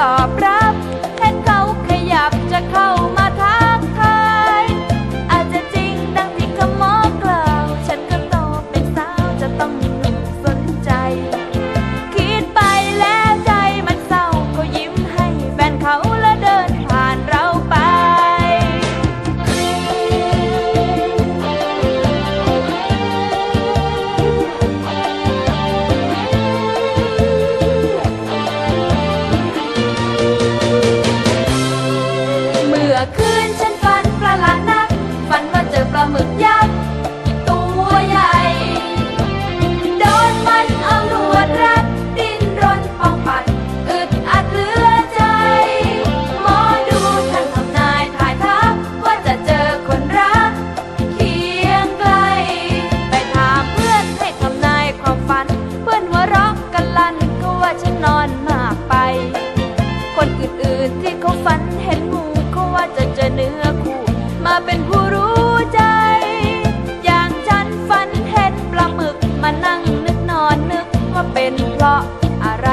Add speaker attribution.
Speaker 1: ตอบรับ ว่าฉันนอนมากไป คนอื่นๆที่เขาฝันเห็นงูเขาว่าจะเจอเนื้อคู่มาเป็นผู้รู้ใจ อย่างฉันฝันเห็นปลาหมึกมานั่งนึกนอนนึกว่าเป็นเพราะอะไร